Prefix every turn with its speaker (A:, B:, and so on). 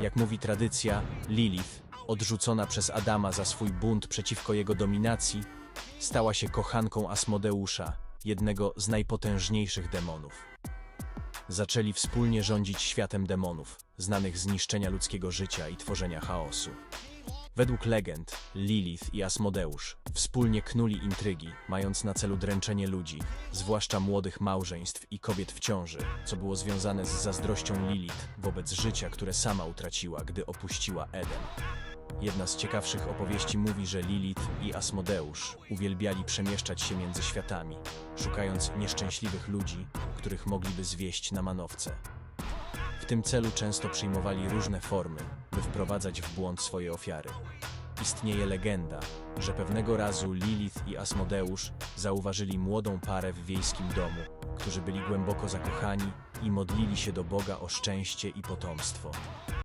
A: Jak mówi tradycja, Lilith, odrzucona przez Adama za swój bunt przeciwko jego dominacji, stała się kochanką Asmodeusza, jednego z najpotężniejszych demonów. Zaczęli wspólnie rządzić światem demonów, znanych z niszczenia ludzkiego życia i tworzenia chaosu. Według legend, Lilith i Asmodeusz wspólnie knuli intrygi, mając na celu dręczenie ludzi, zwłaszcza młodych małżeństw i kobiet w ciąży, co było związane z zazdrością Lilith wobec życia, które sama utraciła, gdy opuściła Eden. Jedna z ciekawszych opowieści mówi, że Lilith i Asmodeusz uwielbiali przemieszczać się między światami, szukając nieszczęśliwych ludzi, których mogliby zwieść na manowce. W tym celu często przyjmowali różne formy, by wprowadzać w błąd swoje ofiary. Istnieje legenda, że pewnego razu Lilith i Asmodeusz zauważyli młodą parę w wiejskim domu, którzy byli głęboko zakochani i modlili się do Boga o szczęście i potomstwo.